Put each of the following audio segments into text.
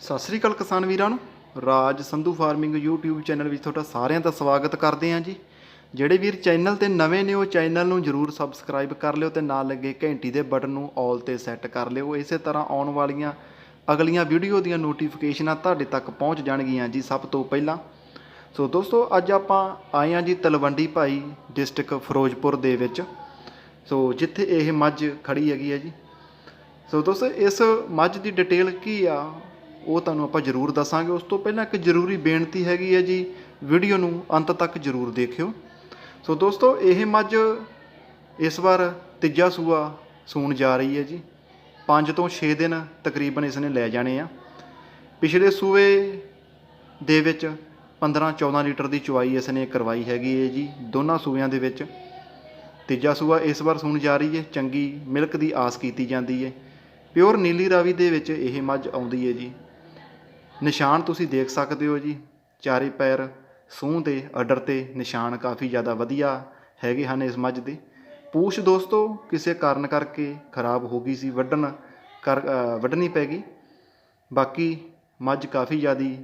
ਸਤਿ ਸ੍ਰੀ ਅਕਾਲ ਕਿਸਾਨ ਵੀਰਾਂ ਨੂੰ। Raj Sandhu farming YouTube channel ਵਿੱਚ ਤੁਹਾਡਾ ਸਾਰਿਆਂ ਦਾ ਸਵਾਗਤ ਕਰਦੇ ਹਾਂ ਜੀ। ਜਿਹੜੇ ਵੀਰ ਚੈਨਲ ਤੇ ਨਵੇਂ ਨੇ, ਉਹ ਚੈਨਲ ਨੂੰ ਜਰੂਰ ਸਬਸਕ੍ਰਾਈਬ ਕਰ ਲਿਓ ਤੇ ਨਾਲ ਲੱਗੇ ਘੰਟੀ ਦੇ ਬਟਨ ਨੂੰ ਆਲ ਤੇ ਸੈੱਟ ਕਰ ਲਿਓ। ਇਸੇ ਤਰ੍ਹਾਂ ਆਉਣ ਵਾਲੀਆਂ ਅਗਲੀਆਂ ਵੀਡੀਓ ਦੀਆਂ ਨੋਟੀਫਿਕੇਸ਼ਨਾਂ ਤੁਹਾਡੇ ਤੱਕ ਪਹੁੰਚ ਜਾਣਗੀਆਂ ਜੀ ਸਭ ਤੋਂ ਪਹਿਲਾਂ। ਸੋ ਦੋਸਤੋ, ਅੱਜ ਆਪਾਂ ਆਏ ਹਾਂ ਜੀ ਤਲਵੰਡੀ ਭਾਈ ਡਿਸਟ੍ਰਿਕਟ ਫਿਰੋਜ਼ਪੁਰ ਦੇ ਵਿੱਚ। ਸੋ ਜਿੱਥੇ ਇਹ ਮੱਝ ਖੜੀ ਹੈਗੀ ਹੈ ਜੀ। ਸੋ ਦੋਸਤੋ, ਇਸ ਮੱਝ ਦੀ ਡਿਟੇਲ ਕੀ ਆ? ਉਹ ਤੁਹਾਨੂੰ ਆਪਾਂ ਜ਼ਰੂਰ ਦੱਸਾਂਗੇ। ਉਸ ਤੋਂ ਪਹਿਲਾਂ ਇੱਕ ਜ਼ਰੂਰੀ ਬੇਨਤੀ ਹੈਗੀ ਹੈ ਜੀ ਵੀਡੀਓ ਨੂੰ ਅੰਤ ਤੱਕ ਜ਼ਰੂਰ ਦੇਖਿਓ। ਸੋ ਦੋਸਤੋ, ਇਹ ਮੱਝ ਇਸ ਵਾਰ ਤੀਜਾ ਸੂਆ ਸੂਣ ਜਾ ਰਹੀ ਹੈ ਜੀ। 5 ਤੋਂ 6 ਦਿਨ ਤਕਰੀਬਨ ਇਸ ਨੇ ਲੈ ਜਾਣੇ ਆ। ਪਿਛਲੇ ਸੂਏ ਦੇ ਵਿੱਚ 15 14 ਲੀਟਰ ਦੀ ਚਵਾਈ ਇਸ ਨੇ ਕਰਵਾਈ ਹੈਗੀ ਹੈ ਜੀ, ਦੋਨਾਂ ਸੂਬਿਆਂ ਦੇ ਵਿੱਚ। ਤੀਜਾ ਸੂਆ ਇਸ ਵਾਰ ਸੂਣ ਜਾ ਰਹੀ ਹੈ, ਚੰਗੀ ਮਿਲਕ ਦੀ ਆਸ ਕੀਤੀ ਜਾਂਦੀ ਹੈ। ਪਿਓਰ ਨੀਲੀ ਰਾਵੀ ਦੇ ਵਿੱਚ ਇਹ ਮੱਝ ਆਉਂਦੀ ਹੈ ਜੀ। ਨਿਸ਼ਾਨ ਤੁਸੀਂ ਦੇਖ ਸਕਦੇ ਹੋ ਜੀ, ਚਾਰੇ ਪੈਰ ਸੂਹ ਦੇ ਅਡਰ ਤੇ ਨਿਸ਼ਾਨ ਕਾਫੀ ਜ਼ਿਆਦਾ ਵਧੀਆ ਹੈਗੇ ਹਨ ਇਸ ਮੱਝ ਦੇ। ਪੂਛ ਦੋਸਤੋ, ਕਿਸੇ ਕਾਰਨ ਕਰਕੇ ਖਰਾਬ ਹੋ ਗਈ ਸੀ, ਵੱਢਣ ਕਰ ਵੱਢਣੀ ਪੈ ਗਈ। ਬਾਕੀ ਮੱਝ ਕਾਫੀ ਜ਼ਿਆਦੀ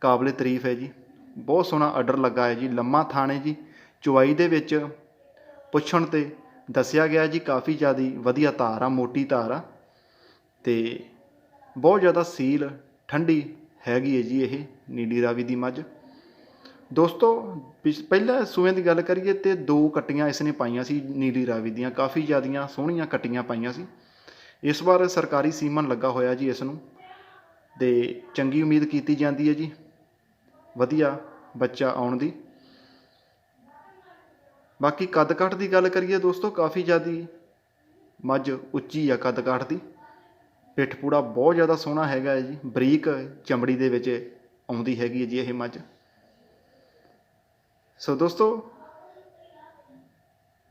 ਕਾਬਲੇ ਤਾਰੀਫ ਹੈ ਜੀ। ਬਹੁਤ ਸੋਹਣਾ ਅਡਰ ਲੱਗਾ ਹੈ ਜੀ, ਲੰਮਾ ਥਾਣੇ ਜੀ। ਚੁਆਈ ਦੇ ਵਿੱਚ ਪੁੱਛਣ ਤੇ ਦੱਸਿਆ ਗਿਆ ਜੀ, ਕਾਫੀ ਜ਼ਿਆਦੀ ਵਧੀਆ ਧਾਰ ਆ, ਮੋਟੀ ਧਾਰ ਆ। ਤੇ ਬਹੁਤ ਜ਼ਿਆਦਾ ਸੀਲ, ਠੰਡੀ ਹੈਗੀ ਹੈ ਜੀ ਇਹ, ਨੀਲੀ ਰਾਵੀ ਦੀ ਮੱਝ। ਦੋਸਤੋ, ਪਿਛ- ਪਹਿਲਾਂ ਸੂਏ ਦੀ ਗੱਲ ਕਰੀਏ ਤੇ ਦੋ ਕੱਟੀਆਂ ਇਸ ਨੇ ਪਾਈਆਂ ਸੀ ਨੀਲੀ ਰਾਵੀ ਦੀਆਂ, ਕਾਫੀ ਜ਼ਿਆਦੀਆਂ ਸੋਹਣੀਆਂ ਕੱਟੀਆਂ ਪਾਈਆਂ ਸੀ। ਇਸ ਵਾਰ ਸਰਕਾਰੀ ਸੀਮਨ ਲੱਗਾ ਹੋਇਆ ਜੀ ਇਸ ਨੂੰ ਤੇ ਚੰਗੀ ਉਮੀਦ ਕੀਤੀ ਜਾਂਦੀ ਹੈ ਜੀ, ਵਧੀਆ ਬੱਚਾ ਆਉਣ ਦੀ। ਬਾਕੀ ਕੱਦ ਕਾਠ ਦੀ ਗੱਲ ਕਰੀਏ ਦੋਸਤੋ, ਕਾਫੀ ਜ਼ਿਆਦੀ ਮੱਝ ਉੱਚੀ ਆ ਕੱਦ ਕਾਠ ਦੀ। ਪਿੱਠ ਪੂੜਾ ਬਹੁਤ ਜ਼ਿਆਦਾ ਸੋਹਣਾ ਹੈਗਾ ਹੈ ਜੀ। ਬਰੀਕ ਚਮੜੀ ਦੇ ਵਿੱਚ ਆਉਂਦੀ ਹੈਗੀ ਹੈ ਜੀ ਇਹ ਮੱਝ। ਸੋ ਦੋਸਤੋ,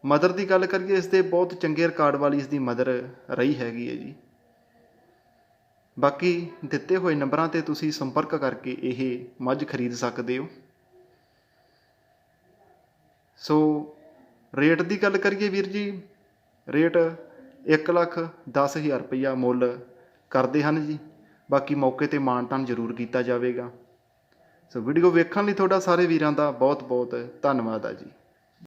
ਮਦਰ ਦੀ ਗੱਲ ਕਰੀਏ, ਇਸ ਦੇ ਬਹੁਤ ਚੰਗੇ ਰਿਕਾਰਡ ਵਾਲੀ ਇਸ ਦੀ ਮਦਰ ਰਹੀ ਹੈਗੀ ਹੈ ਜੀ। ਬਾਕੀ ਦਿੱਤੇ ਹੋਏ ਨੰਬਰਾਂ ਤੇ ਤੁਸੀਂ ਸੰਪਰਕ ਕਰਕੇ ਇਹ ਮੱਝ ਖਰੀਦ ਸਕਦੇ ਹੋ। ਸੋ ਰੇਟ ਦੀ ਗੱਲ ਕਰੀਏ ਵੀਰ ਜੀ, ਰੇਟ 1 ਲੱਖ 10000 ਰੁਪਈਆ ਮੁੱਲ ਕਰਦੇ ਹਨ ਜੀ। ਬਾਕੀ ਮੌਕੇ ਤੇ ਮਾਣ ਤਾਣ ਜ਼ਰੂਰ ਕੀਤਾ ਜਾਵੇਗਾ। ਸੋ ਵੀਡੀਓ ਵੇਖਣ ਲਈ ਤੁਹਾਡਾ ਸਾਰੇ ਵੀਰਾਂ ਦਾ ਬਹੁਤ ਬਹੁਤ ਧੰਨਵਾਦ ਆ ਜੀ।